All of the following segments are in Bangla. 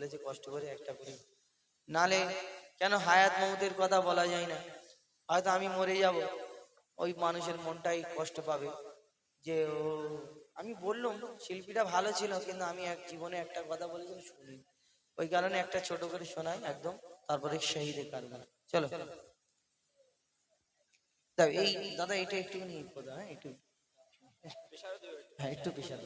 বলেছে কষ্ট করে একটা করি। নালে কেন হায়াত মমতের কথা বলা যায় না? হয়তো আমি মরে যাব। ওই মানুষের মনটাই কষ্ট পাবে যে ও আমি বললাম শিল্পীটা ভালো ছিল কিন্তু আমি এক জীবনে একটা কথা বলেছিলাম শুনি ওই কারণে একটা ছোট করে শোনাই একদম তারপরে শহীদে কারবার চলো। এই দাদা এটা একটু নিয়ে কথা হ্যাঁ একটু। হ্যাঁ একটু পেশা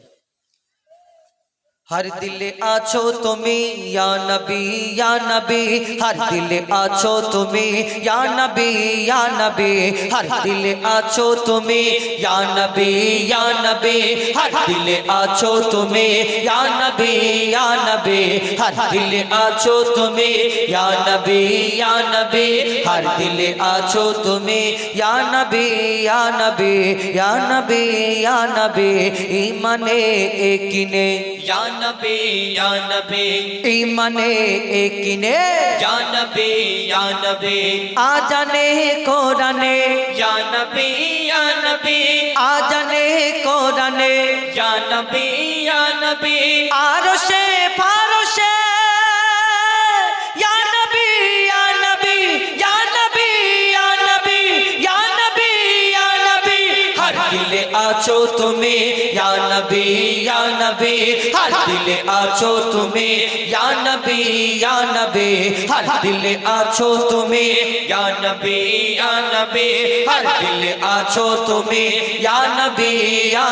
দাও। हर दिल आछो तुम्हें या नबी या नबी हर दिल आछो तुम्हें या नबी या नबी हर दिल आछो तुम्हें या नबी या नबी हर दिल आछो तुम्हें या नबी या नबी हर दिल आछो तुम्हें या नबी या नबी हर दिल आछो तुम्हें या नबी या नबी या नबी या नबी ईमाने জানবে জানবে ইমানে একিনে জানবে জানবে আজানে কোরআনে জানবে জানবে আজানে কোরআনে জানবে জানবে আর সে ফা আছো তুমি ইয়া নবী ইয়া দিলে আছো তুমি ইয়া নবী ইয়া দিলে আছো তুমি ইয়া নবী ইয়া দিলে আছো তুমি ইয়া নবী ইয়া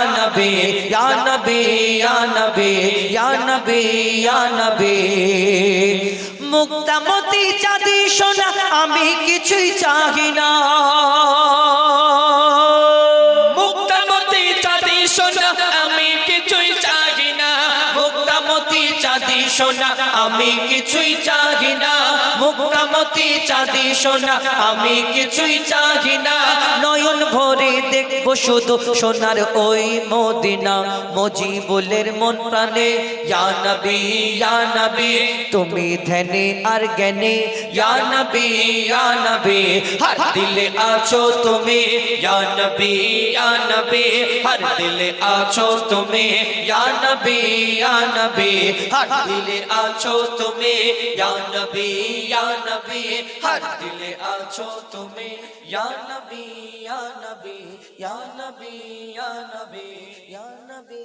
মুক্তামতি চাঁদি সোনা আমি কিছুই চাহি না সোনা আমি কিছুই চাহি না মুক্তামতি চাঁদি সোনা আমি কিছুই চাহি না। দেখব শুধু সোনার ওই মদিনা মজিবুলের মন প্রাণে ইয়ানবি ইয়ানবি তুমি ধ্যানে আর জ্ঞানে ইয়ানবি ইয়ানবি হার দিলে আছো তুমি ইয়ানবি ইয়ানবি হার দিলে আছো তুমি ইয়ানবি ইয়ানবি হার দিলে আছো তুমি ইয়ানবি ইয়ানবি হার দিলে আছো তুমি ইয়ানবি ইয়া নবী ইয়া নবী ইয়া নবী